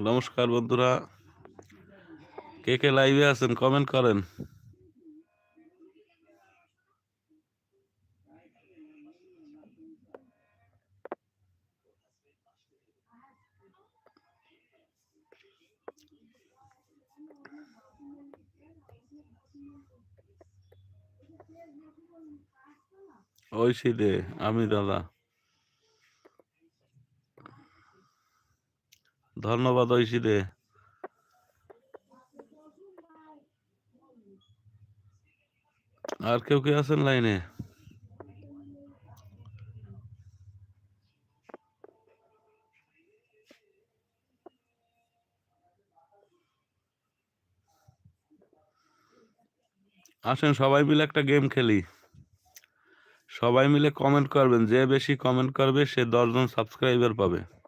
নমস্কার বন্ধুরা। কে কে লাইভে আছেন কমেন্ট করেন। ঐশী দে আমি দাদা। ধন্যবাদ ঐশী দে আর কেউ কে আছেন লাইনে? আসেন, সবাই মিলে একটা গেম খেলি। সবাই মিলে কমেন্ট করবেন। যে বেশি কমেন্ট করবে, সে দশজন সাবস্ক্রাইবার পাবে।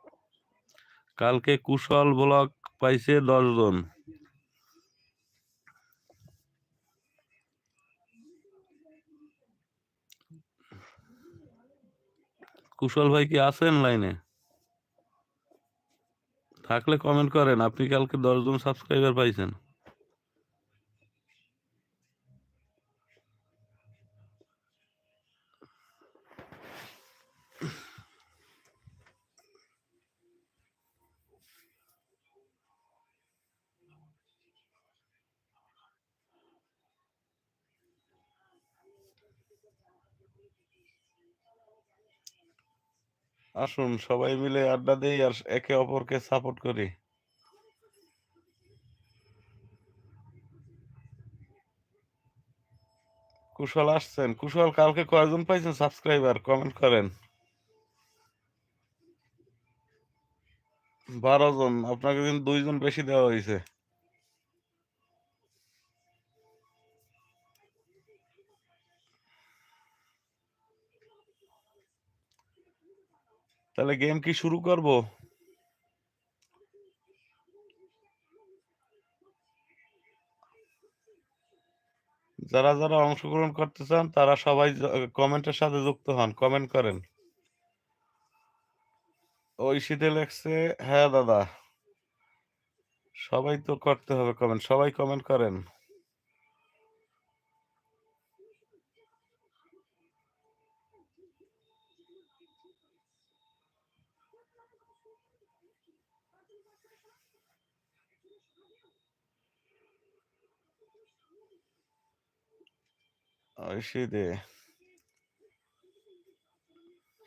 কালকে কুশল ব্লক পাইছে দশজন কুশল ভাই কি আছেন লাইনে? থাকলে কমেন্ট করেন, আপনি কালকে দশজন সাবস্ক্রাইবার পাইছেন। আসুন, সবাই মিলে আড্ডা দেই আর একে অপরকে সাপোর্ট করি। কুশল আসছেন। কুশল, কালকে কয়জন পাইছেন সাবস্ক্রাইবার কমেন্ট করেন। বারো জন, আপনাকে কিন্তু দুইজন বেশি দেওয়া হয়েছে তাহলে গেম কি শুরু করব? যারা যারা অংশগ্রহণ করতে চান, তারা সবাই কমেন্টের সাথে যুক্ত হন কমেন্ট করেন। ওই শীতে লেখছে হ্যাঁ দাদা। সবাই তো করতে হবে কমেন্ট সবাই কমেন্ট করেন।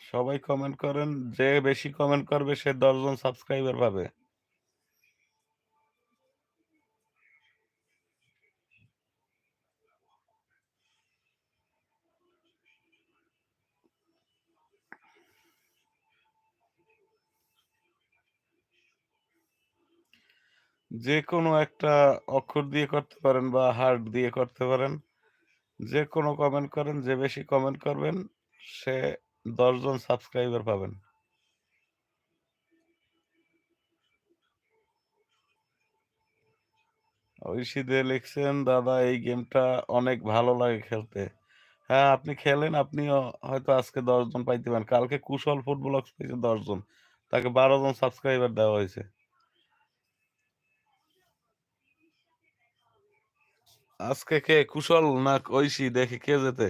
সবাই কমেন্ট করেন যে বেশি কমেন্ট করবে সে দশজন সাবস্ক্রাইবার পাবে। যে কোনো একটা অক্ষর দিয়ে করতে পারেন বা হার্ট দিয়ে করতে পারেন। যে কোনো কমেন্ট করেন, যে বেশি কমেন্ট করবেন, সে দশজন সাবস্ক্রাইবার পাবেন। ঐশীদে লিখছেন, দাদা, এই গেমটা অনেক ভালো লাগে খেলতে। হ্যাঁ আপনি খেলেন, আপনিও হয়তো আজকে দশজন পাইতে পারেন। কালকে কুশল ফুটবল পেয়েছে দশজন। তাকে বারো জন সাবস্ক্রাইবার দেওয়া হয়েছে। আজকে কে কুশল না ঐশী? দেখে কে যেতে।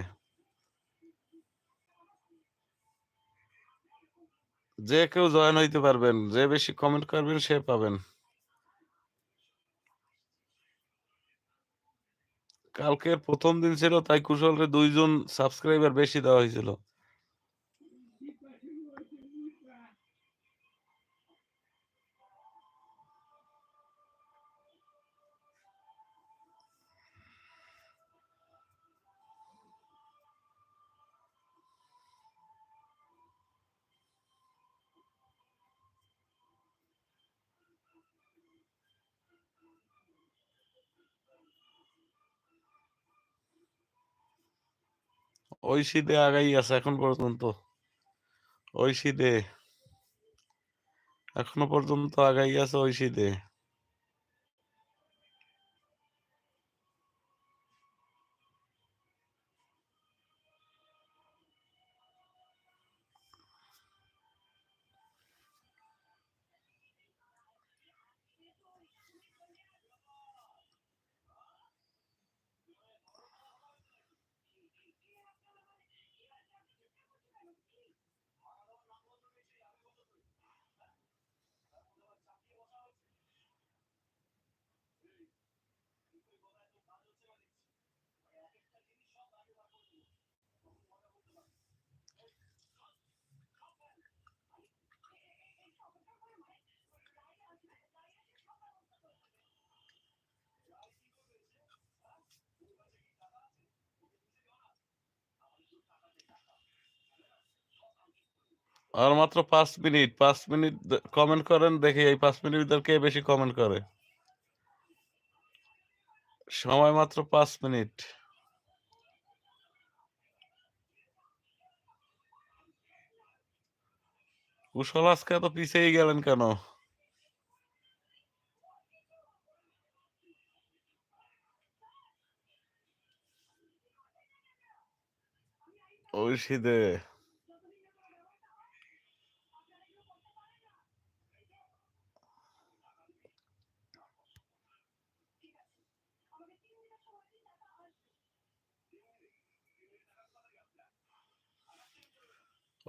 যে কেউ জয়েন হইতে পারবেন, যে বেশি কমেন্ট করবেন সে পাবেন। কালকের প্রথম দিন ছিল, তাই কুশলের দুইজন সাবস্ক্রাইবার বেশি দেওয়া হয়েছিল। ঐশী শীতে আগাই আছে এখন পর্যন্ত। ওই শীতে। এখনও পর্যন্ত আগাই আছে ওই দে আর মাত্র পাঁচ মিনিট পাঁচ মিনিট কমেন্ট করেন, দেখি এই পাঁচ মিনিট ভিতর কে বেশি কমেন্ট করে। সময় মাত্র পাঁচ মিনিট। কুশল আজকে এত পিছিয়ে গেলেন কেন? ঐশী দে।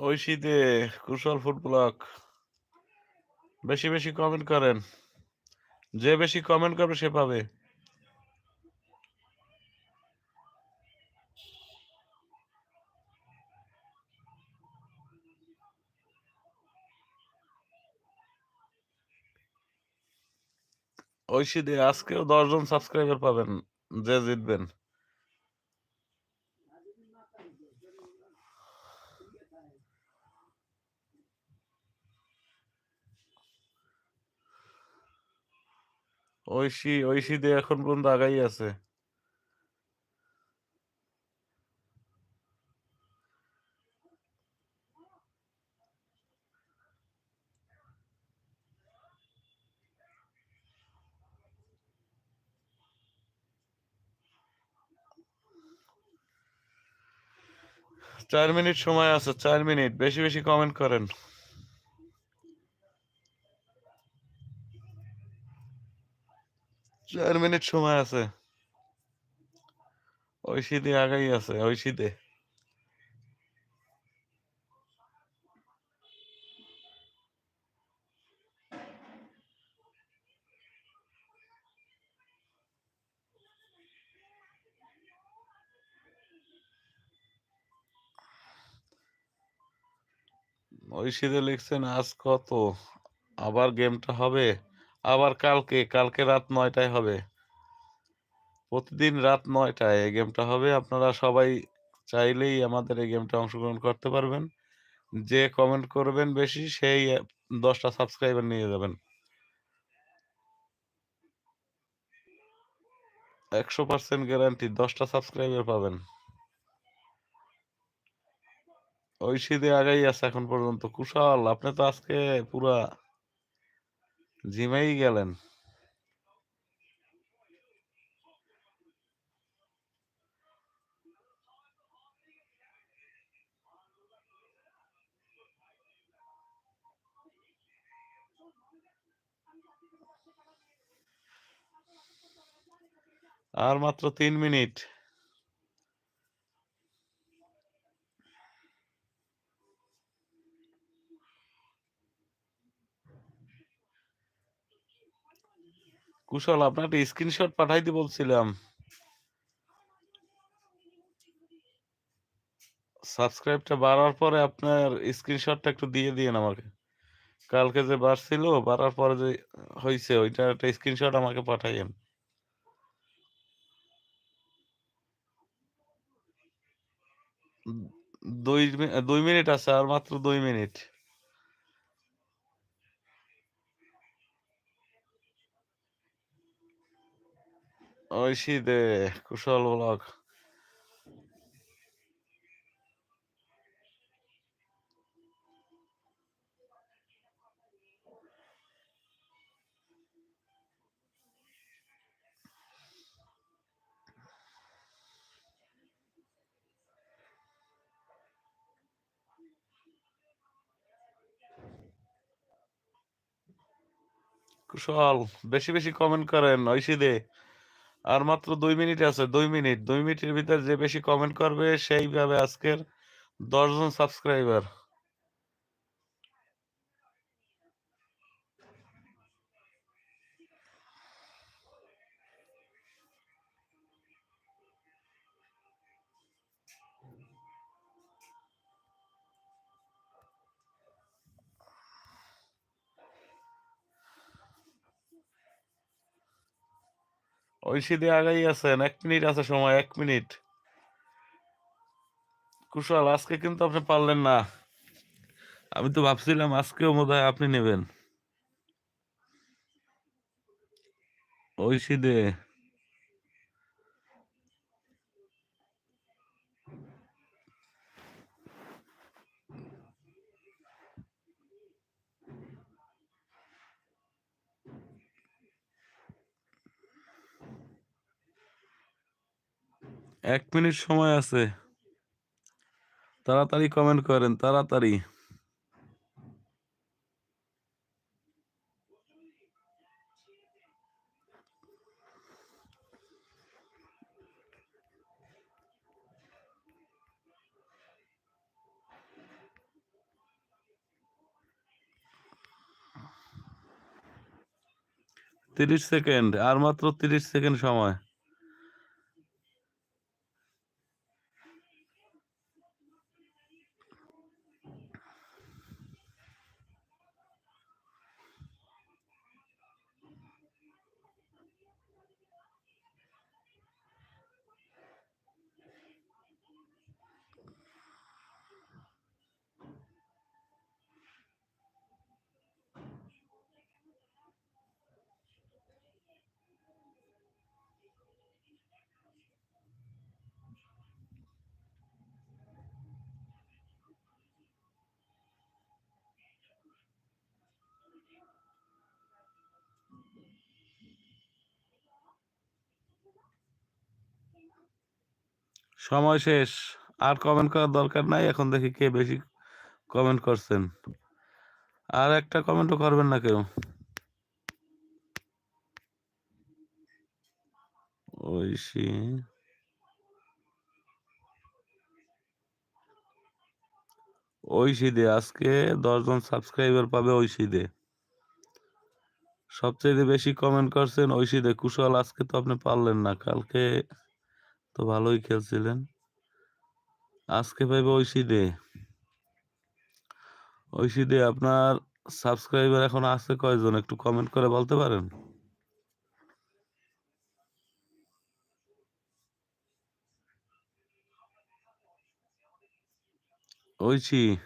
ঐশী দে কুশল ফুড ব্লক বেশি বেশি কমেন্ট করেন। যে বেশি কমেন্ট করবে সে পাবে। ঐশী দে আজকেও দশজন সাবস্ক্রাইবার পাবেন, যে জিতবেন। ঐশী ঐশী দে এখন পর্যন্ত আগাই আছে। চার মিনিট সময় আছে, চার মিনিট। বেশি বেশি কমেন্ট করেন। চার মিনিট সময় আছে। ওই শীতে আগাই আছে ওই শীতে ঐশীদে লিখছেন, আজ কত? আবার গেমটা হবে? আবার কালকে কালকে রাত নয়টায় হবে। প্রতিদিন রাত নয়টায় এই গেমটা হবে। আপনারা সবাই চাইলেই আমাদের এই গেমটা অংশগ্রহণ করতে পারবেন। যে কমেন্ট করবেন বেশি, সেই দশটা সাবস্ক্রাইবার নিয়ে যাবেন। একশো পার্সেন্ট গ্যারান্টি দশটা সাবস্ক্রাইবার পাবেন। ঐশীদে আগাই আছে এখন পর্যন্ত। কুশল, আপনি তো আজকে পুরা জিমেই গেলেন। আর মাত্র তিন মিনিট। কুশল, আপনাকে স্ক্রিনশট পাঠাইতে বলছিলাম। সাবস্ক্রাইবটা বাড়ার পরে আপনার স্ক্রিনশটটা একটু দিয়ে দিয়েন আমাকে। কালকে যে বাড়ছিল, বাড়ার পরে যে হয়েছে ওইটা একটা স্ক্রিনশট আমাকে পাঠাইয়েন। দুই দুই মিনিট আছে, আর মাত্র দুই মিনিট। ঐশীদে কুশল ব্লগ কুশল বেশি বেশি কমেন্ট করেন ঐশীদে আর মাত্র দুই মিনিট আছে, দুই মিনিট। দুই মিনিটের ভিতরে যে বেশি কমেন্ট করবে, সেইভাবে আজকের দশজন সাবস্ক্রাইবার ঐশীদে আগাই আছেন এক মিনিট আছে সময়, এক মিনিট। কুশল, আজকে কিন্তু আপনি পারলেন না। আমি তো ভাবছিলাম আজকেও বোধ আপনি নেবেন। ঐশীদে এক মিনিট সময় আছে। তাড়াতাড়ি কমেন্ট করেন, তাড়াতাড়ি। তিরিশ সেকেন্ড, আর মাত্র তিরিশ সেকেন্ড সময়। সময় শেষ। আর কমেন্ট করার দরকার নাই, এখন দেখি কে বেশি কমেন্ট করছেন। আর একটা কমেন্টও করবেন না কেউ। ঐশী দে, আজকে দশজন সাবস্ক্রাইবার পাবে ঐশীদে সবচেয়ে বেশি কমেন্ট করছেন ঐশীদে কুশল, আজকে তো আপনি পারলেন না, কালকে তো ভালোই খেলছিলেন। আজকে পাইবে ঐশীদে। ঐশীদি আপনার সাবস্ক্রাইবার এখন আছে কয়জন? একটু কমেন্ট করে বলতে পারেন? ঐশী।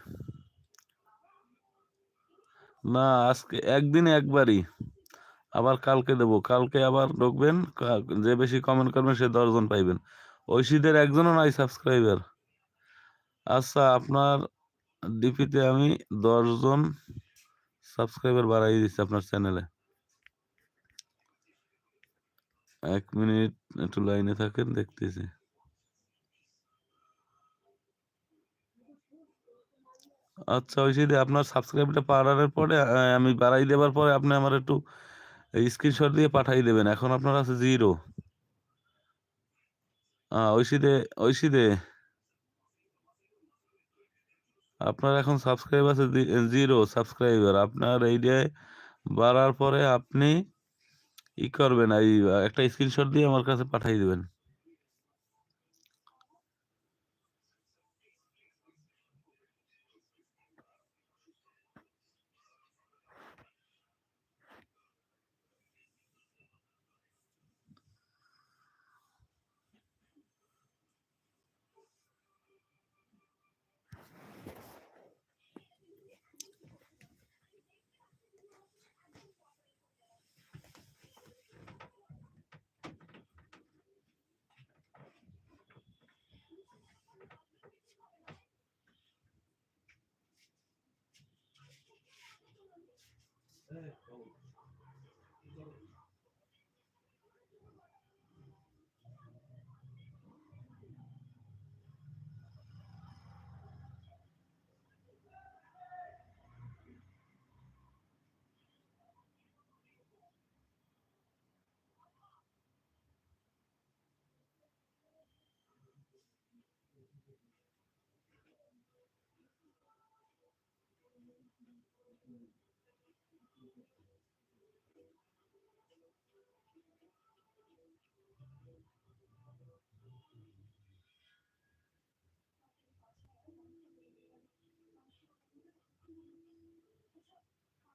না, আজকে একদিনে একবারই। আবার কালকে দেবো। কালকে আবার ঢুকবেন যে বেশি কমেন্ট করবেন সে দশজন পাইবেন। ঐশীদের একজনও নাই সাবস্ক্রাইবার আচ্ছা আপনার ডিপিতে আমি দশজন সাবস্ক্রাইবার বাড়াই দিচ্ছি আপনার চ্যানেলে এক মিনিট একটু লাইনে থাকেন, দেখতেছি। আচ্ছা ওই যদি আপনার সাবস্ক্রাইবটা বাড়ানোর পরে আমি বাড়াই দেওয়ার পরে আপনি আমার একটু স্ক্রিনশট দিয়ে পাঠাই দেবেন। এখন আপনার আছে জিরো ঐশীদে ঐশীদে। আপনার এখন সাবস্ক্রাইব আছে জিরো সাবস্ক্রাইবার আপনার এই যে বাড়ার পরে আপনি ই করবেন, এই, একটা স্ক্রিনশট দিয়ে আমার কাছে পাঠাই দেবেন।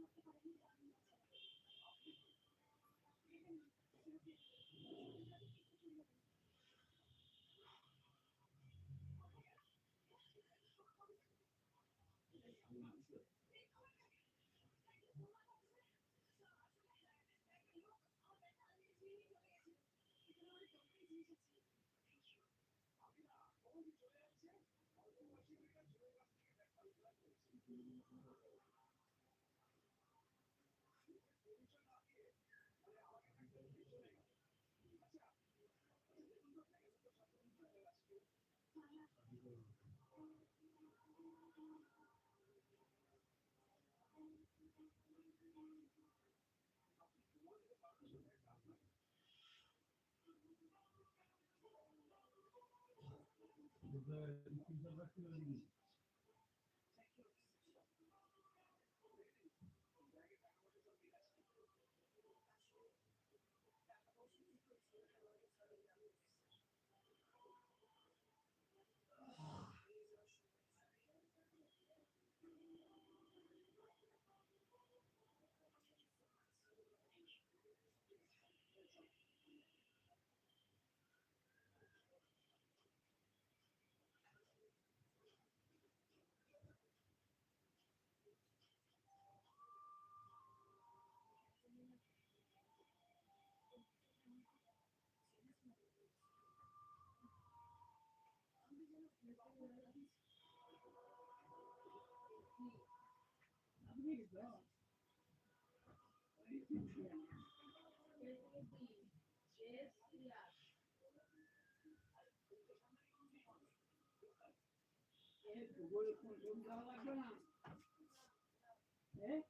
我没事。the, the, the, the, Eu vou contar um relacionado. É?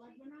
লাগবে না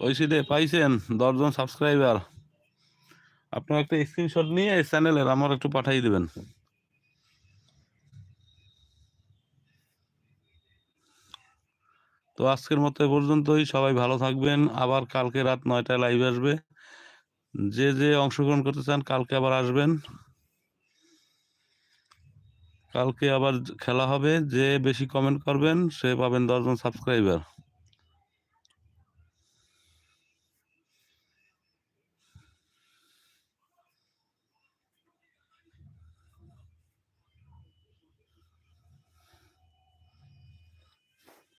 ঐশীদে পাইছেন দশজন সাবস্ক্রাইবার আপনার একটা স্ক্রিনশট নিয়ে এই চ্যানেলের আমার একটু পাঠিয়ে দেবেন। তো আজকের মতো এ পর্যন্তই, সবাই ভালো থাকবেন। আবার কালকে রাত নয়টায় লাইভ আসবে। যে যে অংশগ্রহণ করতে চান, কালকে আবার আসবেন। কালকে আবার খেলা হবে। যে বেশি কমেন্ট করবেন, সে পাবেন দশজন সাবস্ক্রাইবার